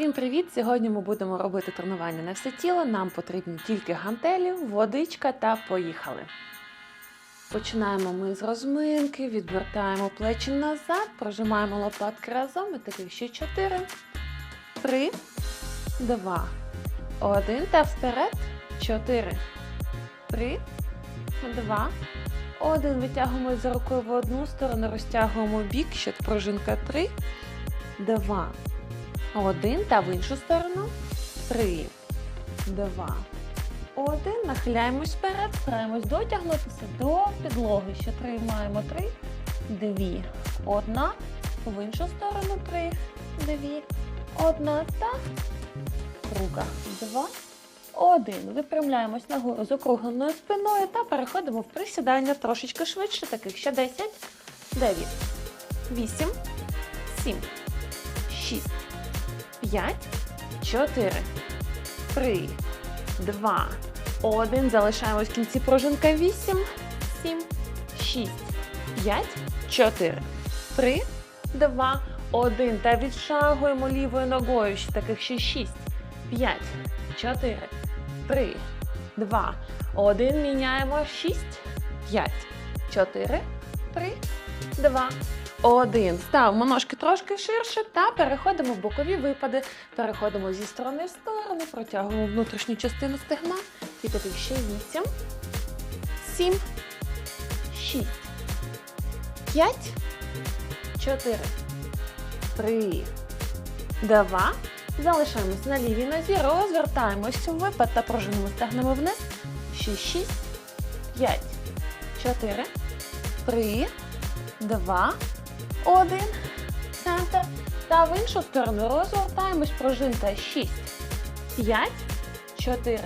Всім привіт! Сьогодні ми будемо робити тренування на все тіло. Нам потрібні тільки гантелі, водичка та поїхали. Починаємо ми з розминки, відвертаємо плечі назад, прожимаємо лопатки разом. І таких ще 4, 3, 2, 1 та вперед. 4, 3, 2, 1. Витягуємо за рукою в одну сторону, розтягуємо бік, ще пружинка 3, 2, один та в іншу сторону. Три, два, один. Нахиляємось вперед, стараємось дотягнутися до підлоги. Ще тримаємо три, дві, одна. В іншу сторону три, дві, одна та друга. Два, один. Випрямляємось нагору з округленою спиною та переходимо в присідання трошечки швидше. Таких ще 10, 9, 8, 7, 6. 5, 4, 3, 2, 1. Залишаємось в кінці пружинка 8, 7, 6, 5, 4, 3, 2, 1. Та відшагуємо лівою ногою. Таких ще 6, 5, 4, 3, 2, 1. Міняємо 6, 5, 4, 3, 2, один. Ставимо ножки трошки ширше та переходимо в бокові випади. Переходимо зі сторони в сторону, протягуємо внутрішню частину стегна. І таких ще 8, 7, 6, 5, 4, 3, 2. Залишаємось на лівій нозі, розвертаємось у випад та пружинимо стегнемо вниз. Ще 6, 5, 4, 3, 2, один. Центр. Та в іншу сторону розвертаємось. Пружинка 6, 5, 4,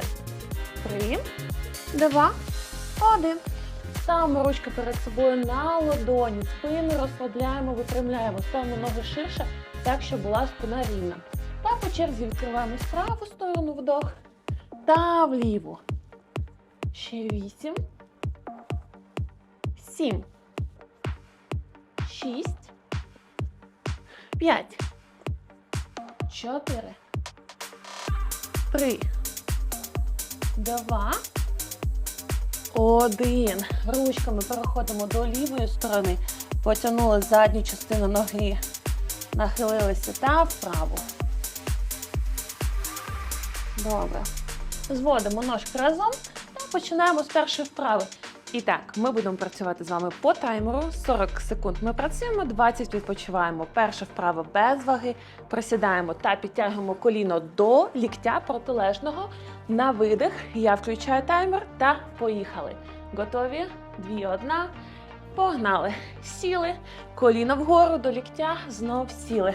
3, 2, 1. Ставимо ручки перед собою на ладоні. Спину розслабляємо, випрямляємо. Ставимо ноги ширше, так, щоб була спина рівна. Та по черзі відкриваємо з праву сторону вдох. Та вліву. Ще 8. 7. 6. 5. 4. 3. 2. 1. Ручками переходимо до лівої сторони. Потягнули задню частину ноги. Нахилилися та вправо. Добре. Зводимо ножки разом та починаємо з першої вправи. І так, ми будемо працювати з вами по таймеру. 40 секунд ми працюємо, 20 відпочиваємо. Перша вправа без ваги. Присідаємо та підтягуємо коліно до ліктя протилежного. На видих. Я включаю таймер та поїхали. Готові? Дві, одна. Погнали. Сіли. Коліно вгору до ліктя. Знов сіли.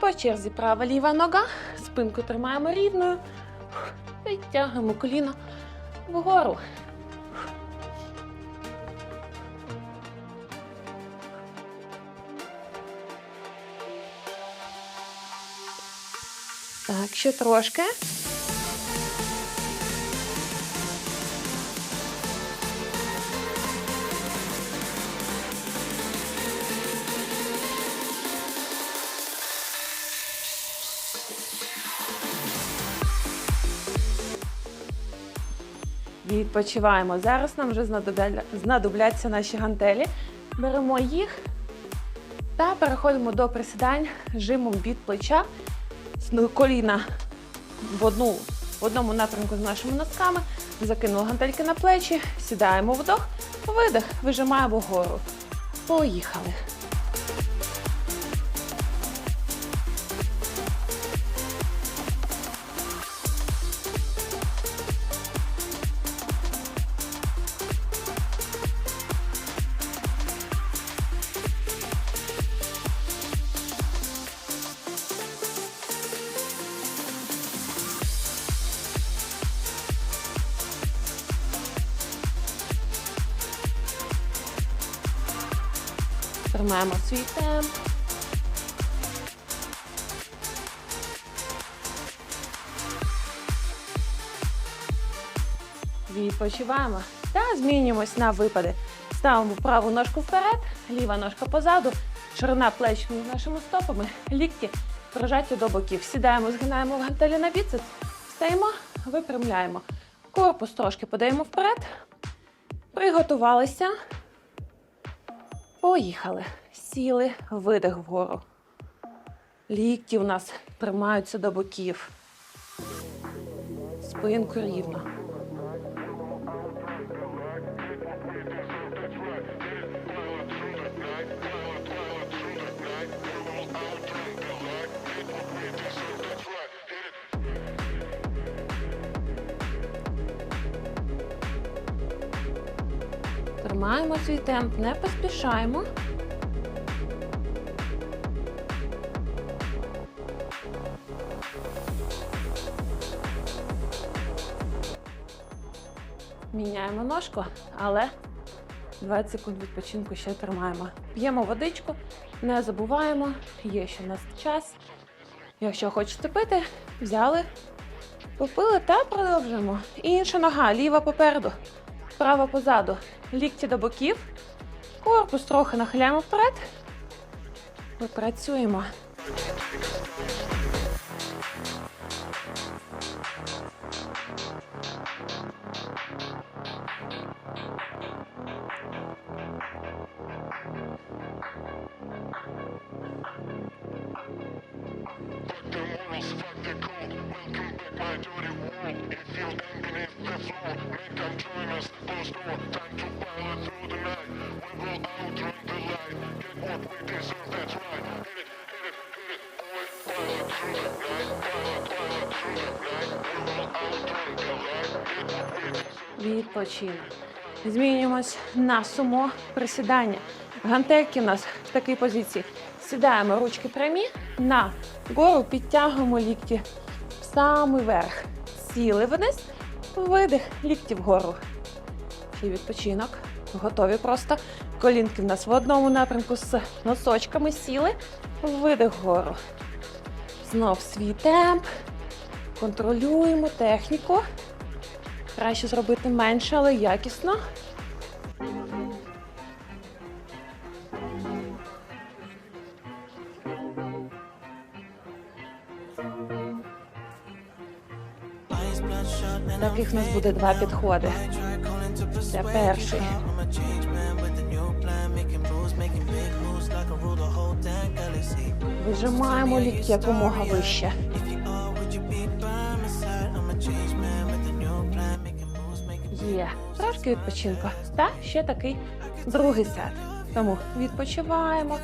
По черзі права ліва нога. Спинку тримаємо рівною. Підтягуємо коліно вгору. Так, ще трошки. Відпочиваємо. Зараз нам вже знадобляться наші гантелі. Беремо їх та переходимо до присідань жимом від плеча коліна в, одну, в одному напрямку з нашими носками, закинули гантельки на плечі, сідаємо вдох, видих, вижимаємо вгору. Поїхали. Тримаємо свій темп. Відпочиваємо та змінюємось на випади. Ставимо праву ножку вперед, ліва ножка позаду, ширина плеч між нашими стопами, лікті прижаті до боків. Сідаємо, згинаємо в гантелі на біцепс, стаємо, випрямляємо. Корпус трошки подаємо вперед. Приготувалися. Поїхали. Сіли, видих вгору. Лікті у нас тримаються до боків. Спинку рівно. Тримаємо свій темп, не поспішаємо. Міняємо ножку, але 20 секунд відпочинку ще тримаємо. П'ємо водичку, не забуваємо, є ще в нас час. Якщо хочете пити, взяли, попили та продовжуємо. Інша нога, ліва попереду, права позаду, лікті до боків, корпус трохи нахиляємо вперед. Випрацюємо. Fuck Відпочинок. Змінюємось на сумо присідання. Гантельки у нас в такій позиції. Сідаємо ручки прямі, на гору підтягуємо лікті в самий верх. Сіли вниз, видих, лікті вгору. І відпочинок. Готові просто. Колінки в нас в одному напрямку з носочками сіли, видих вгору. Знов свій темп. Контролюємо техніку. Краще зробити менше, але якісно. Таких у нас буде два підходи. Це перший. Вижимаємо лікті якомога вище. Є. Трошки відпочинку. Та ще такий другий сет. Тому відпочиваємо.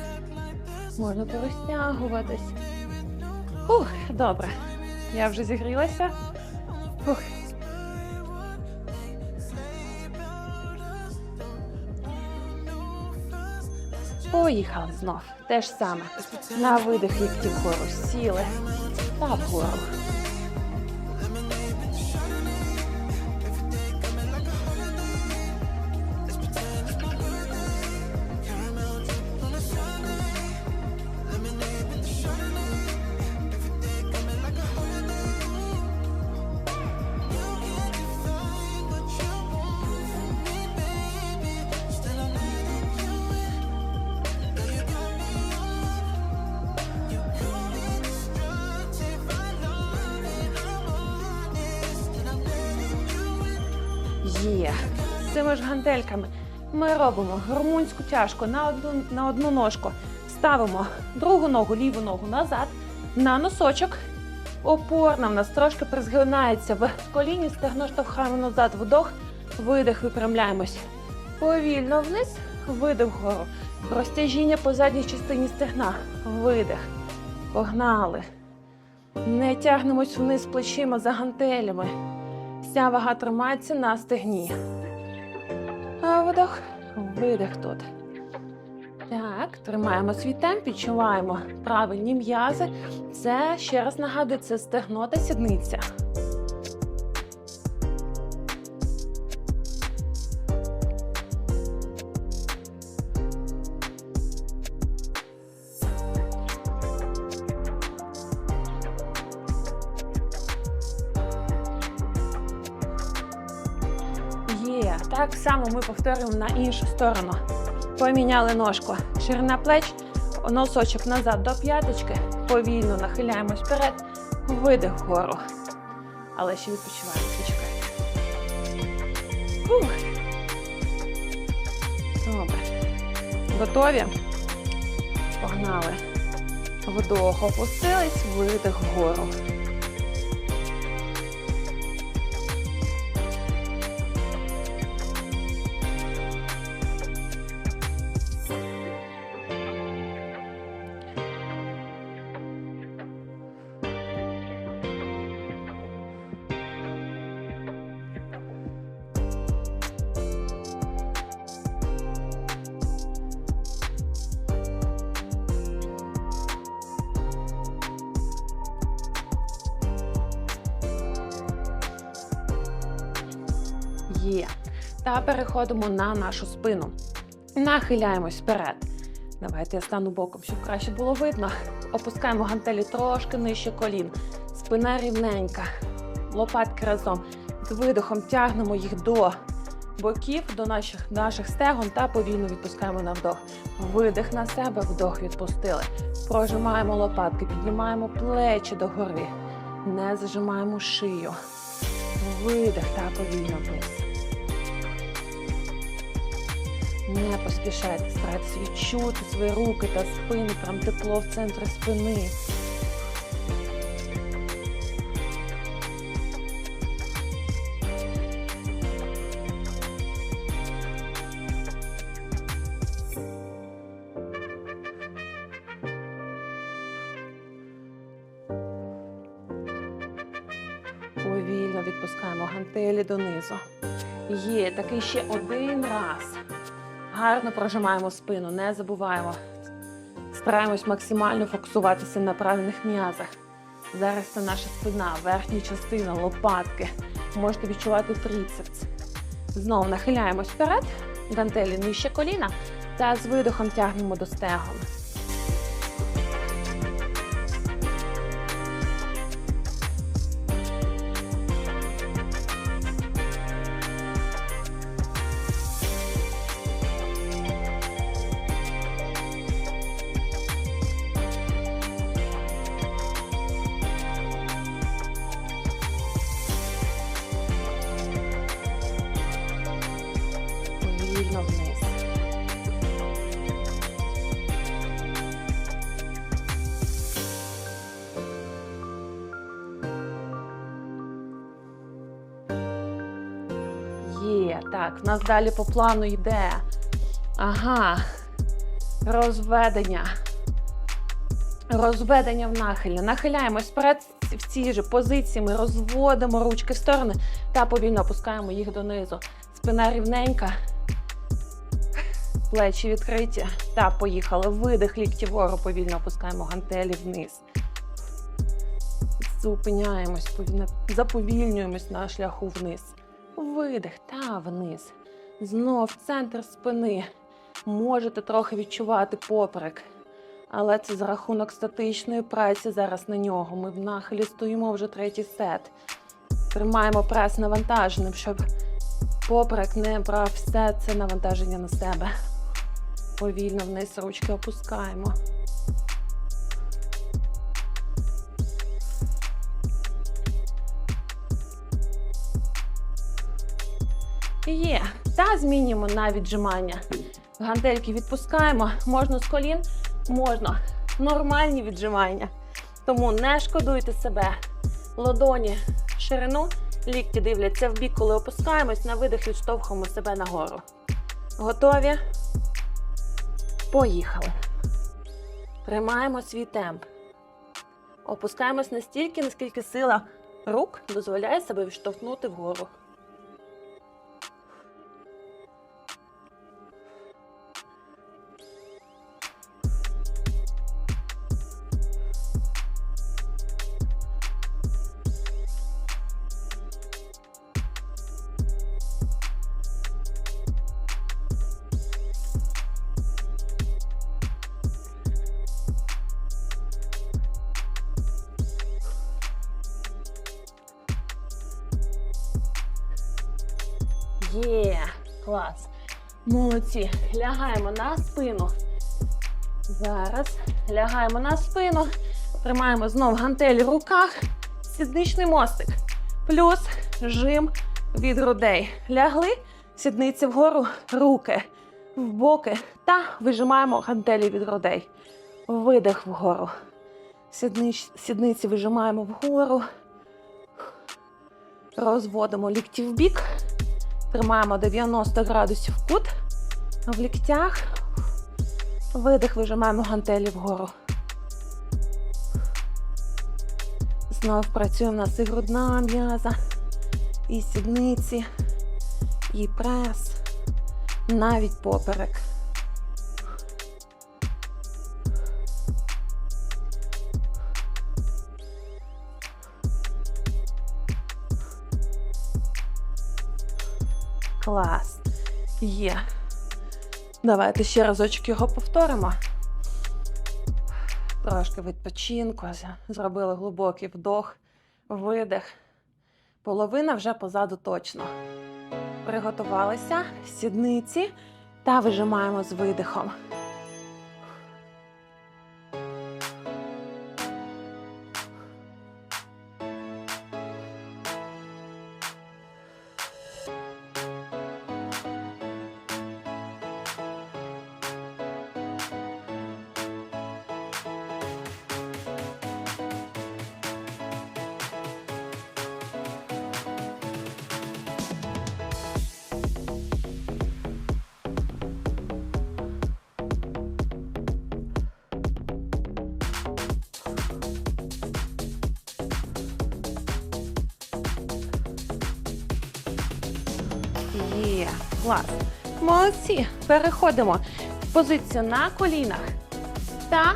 Можна порозтягуватись. Ух, добре. Я вже зігрілася. Поїхали знов. Те ж саме. На видих лікті вгору сіли та вгору. Робимо румунську тяжку на одну, на одну ножку. Ставимо другу ногу, ліву ногу назад, на носочок. Опорна в нас трошки призгинається в коліні, стегно штовхаємо назад, вдох, видих, випрямляємось. Повільно вниз, видих вгору. Розтяжіння по задній частині стегна. Видих. Погнали. Не тягнемось вниз плечима за гантелями. Вся вага тримається на стегні. А вдох, видих тут. Так, тримаємо свій темп, відчуваємо правильні м'язи. Це ще раз нагадую, це стегно та сідниця. Само ми повторюємо на іншу сторону. Поміняли ножку. Ширина плеч, носочок назад до п'яточки. Повільно нахиляємось вперед, видих вгору. Але ще відпочиваємо, почекайте. Фух. Добре. Готові? Погнали. Вдох, опустились, видих вгору. Є. Та переходимо на нашу спину. Нахиляємось вперед. Давайте я стану боком, щоб краще було видно. Опускаємо гантелі трошки нижче колін. Спина рівненька. Лопатки разом. З видихом тягнемо їх до боків, до наших, наших стегон та повільно відпускаємо на вдох. Видих на себе, вдох відпустили. Прожимаємо лопатки, піднімаємо плечі догори. Не зажимаємо шию. Видих та повільно вниз. Не поспішайте, старайтесь відчути свої руки та спину, там тепло в центрі спини. Повільно відпускаємо гантелі донизу. Є такий ще один раз. Гарно прожимаємо спину, не забуваємо. Стараємось максимально фокусуватися на правильних м'язах. Зараз це наша спина, верхня частина, лопатки. Можете відчувати трицепс. Знову нахиляємось вперед, гантелі нижче коліна та з видихом тягнемо до стегон. Так, в нас далі по плану йде. Ага. Розведення. Розведення в нахилі. Нахиляємось вперед в цій же позиції. Ми розводимо ручки в сторони та повільно опускаємо їх донизу. Спина рівненька. Плечі відкриті. Та поїхали. Видих лікті вгору, повільно опускаємо гантелі вниз. Зупиняємось, заповільнюємось на шляху вниз. Видих та вниз. Знов центр спини. Можете трохи відчувати поперек. Але це за рахунок статичної праці зараз на нього. Ми в нахилі стоїмо вже третій сет. Тримаємо прес навантаженим, щоб поперек не брав все це навантаження на себе. Повільно вниз ручки опускаємо. Є. Та змінюємо на віджимання. Гантельки відпускаємо. Можна з колін, можна. Нормальні віджимання. Тому не шкодуйте себе. Ладоні в ширину, лікті дивляться в бік, коли опускаємось, на видих відштовхуємо себе нагору. Готові? Поїхали. Тримаємо свій темп. Опускаємось настільки, наскільки сила рук дозволяє себе відштовхнути вгору. Є, клас. Молодці. Лягаємо на спину. Зараз лягаємо на спину. Тримаємо знов гантелі в руках, сідничний мостик. Плюс жим від грудей. Лягли, сідниці вгору, руки в боки та вижимаємо гантелі від грудей. Видих вгору. Сіднич, сідниці вижимаємо вгору. Розводимо лікті в бік. Тримаємо 90 градусів кут в ліктях. Видих, вижимаємо гантелі вгору. Знову працює в нас і грудна м'яза, і сідниці, і прес, навіть поперек. Є. Давайте ще разочок його повторимо. Трошки відпочинку. Зробили глибокий вдох, видих. Половина вже позаду точно. Приготувалися сідниці та вижимаємо з видихом. Клас. Молодці. Переходимо в позицію на колінах та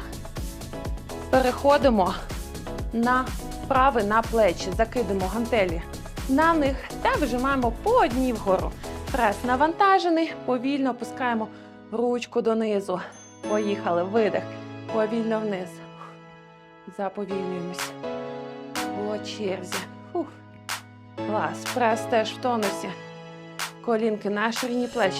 переходимо на вправи на плечі. Закидемо гантелі на них та вижимаємо по одній вгору. Прес навантажений, повільно опускаємо ручку донизу. Поїхали. Видих. Повільно вниз. Заповільнюємося. По черзі. Клас. Прес теж в тонусі. Колінки на ширині плеч.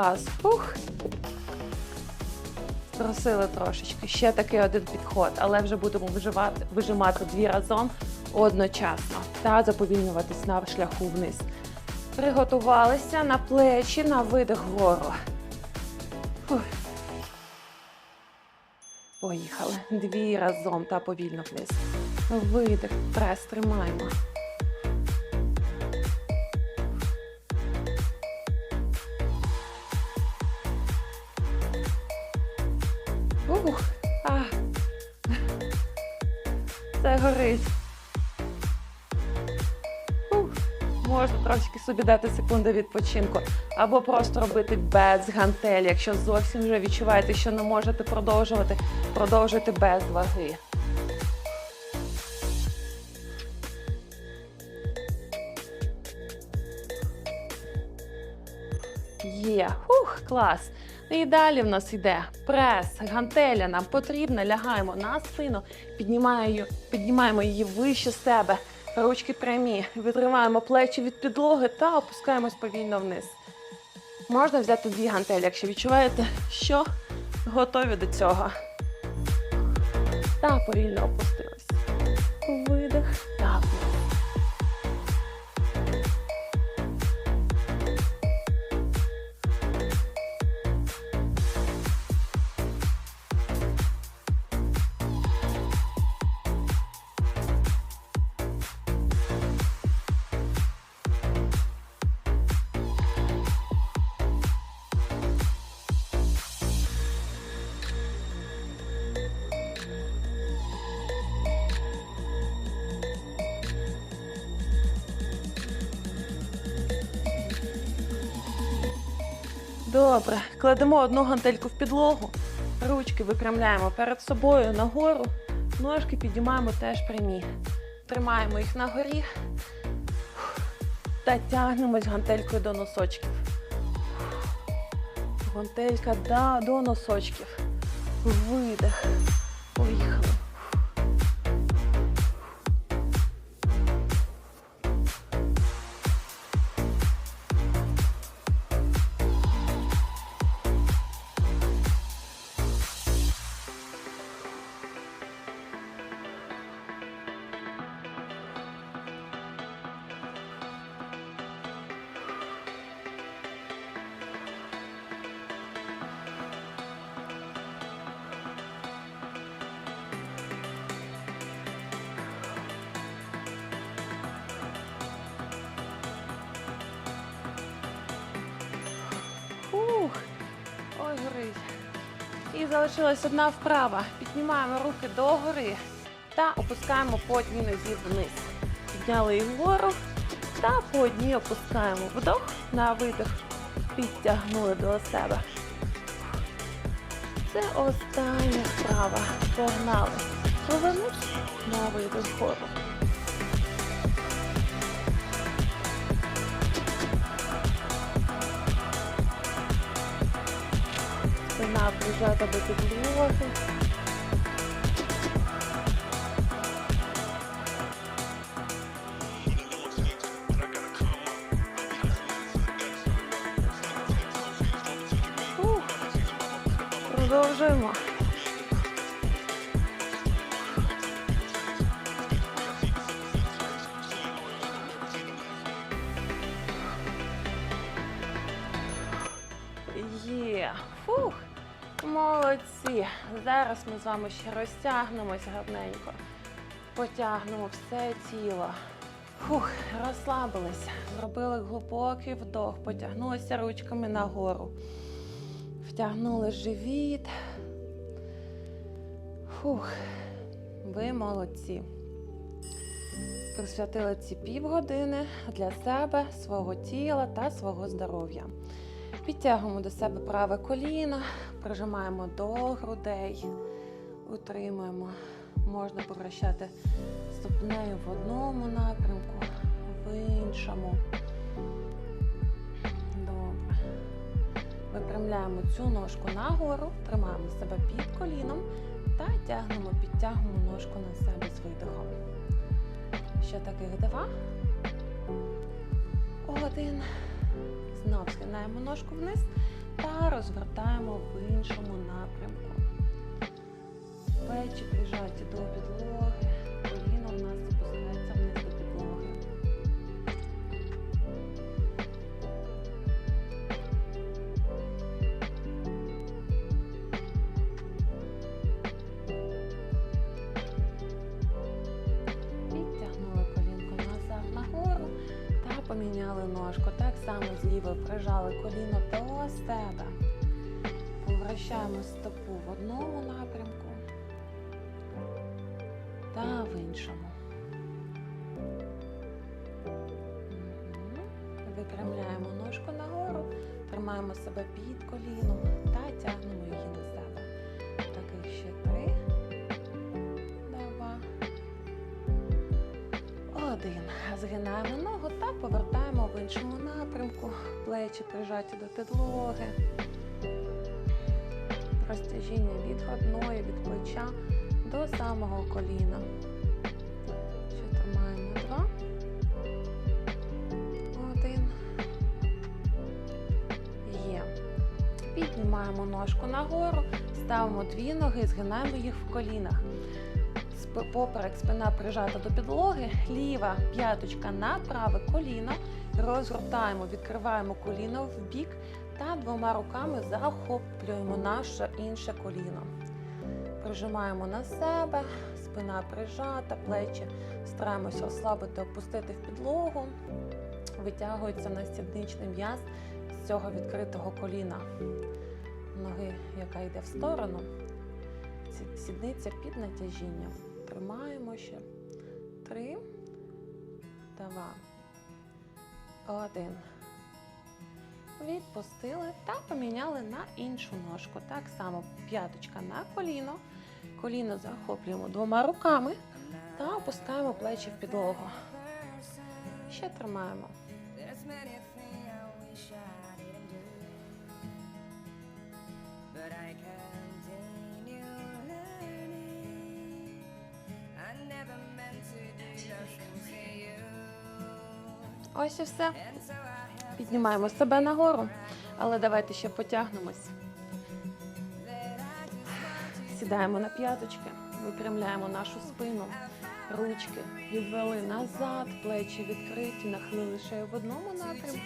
Клас. Ух. Струсили трошечки. Ще такий один підход, але вже будемо виживати, вижимати дві разом одночасно та заповільнюватись на шляху вниз. Приготувалися на плечі, на видих вгору. Поїхали. Дві разом та повільно вниз. Видих, прес тримаємо. Трошки собі дати секунду відпочинку. Або просто робити без гантелі. Якщо зовсім вже відчуваєте, що не можете продовжувати, продовжуйте без ваги. Є. Ух, клас. І далі в нас йде прес, гантеля нам потрібна. Лягаємо на спину, піднімаємо її вище себе. Ручки прямі, відриваємо плечі від підлоги та опускаємось повільно вниз. Можна взяти дві гантелі, якщо відчуваєте, що готові до цього. Та повільно опустились. Добре, кладемо одну гантельку в підлогу, ручки випрямляємо перед собою нагору, ножки підіймаємо теж прямі. Тримаємо їх на горі та тягнемось гантелькою до носочків. Гантелька до носочків. Видих. Ой. І залишилась одна вправа. Піднімаємо руки догори та опускаємо по одній нозі вниз. Підняли їх вгору та по одній опускаємо вдох на видих. Підтягнули до себе. Це остання вправа. Погнали. Повернуть на видих вгору. Спина прижата до підлоги. Продовжуємо. Зараз ми з вами ще розтягнемося гарненько. Потягнемо все тіло. Фух, розслабилися. Зробили глибокий вдох, потягнулися ручками нагору. Втягнули живіт. Фух, ви молодці. Присвятили ці півгодини для себе, свого тіла та свого здоров'я. Підтягуємо до себе праве коліно, прижимаємо до грудей, утримуємо. Можна повращати ступнею в одному напрямку, в іншому. Добре. Випрямляємо цю ножку нагору, тримаємо себе під коліном та тягнемо, підтягуємо ножку на себе з видихом. Ще таких два. Один. Знов згинаємо ножку вниз та розвертаємо в іншому напрямку. Плечі прижаті до підлоги, коліно в нас спускається вниз до підлоги. Підтягнули колінко назад нагору та поміняли ножку. Так само з лівою прижали коліно до себе. Повращаємо стопу в одному напрямку іншому. Випрямляємо ножку нагору, тримаємо себе під коліном та тягнемо її на себе. Таких ще три. Два. Один. Згинаємо ногу та повертаємо в іншому напрямку. Плечі прижаті до підлоги. Розтяжіння від грудної, від плеча до самого коліна. Піднімаємо ножку нагору, ставимо дві ноги, згинаємо їх в колінах. Поперек спина прижата до підлоги, ліва п'яточка на праве коліно. Розгортаємо, відкриваємо коліно в бік та двома руками захоплюємо наше інше коліно. Прижимаємо на себе, спина прижата, плечі стараємося ослабити, опустити в підлогу. Витягується на м'яз з цього відкритого коліна. Ноги, яка йде в сторону, сідниця під натяжінням. Тримаємо ще. Три, два, один. Відпустили та поміняли на іншу ножку. Так само п'яточка на коліно. Коліно захоплюємо двома руками Та опускаємо плечі в підлогу. Ще тримаємо. Ось все. Піднімаємо себе нагору, але давайте ще потягнемось. Сідаємо на п'яточки, випрямляємо нашу спину, ручки відвели назад, плечі відкриті, нахилили шею в одному напрямку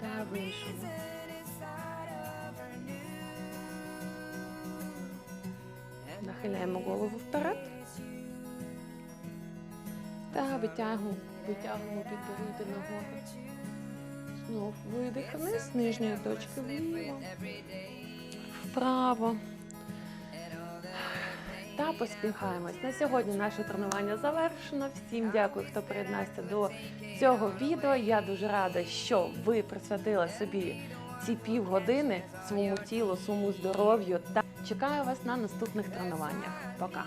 та в іншому. Нахиляємо голову вперед. Та витягуємо, підборіддя нагору. Знов видих вниз, з нижньої точки вліво, вправо. Та поспіхаємось. На сьогодні наше тренування завершено. Всім дякую, хто приєднався до цього відео. Я дуже рада, що ви присвятили собі ці півгодини своєму тілу, своєму здоров'ю. Та чекаю вас на наступних тренуваннях. Пока!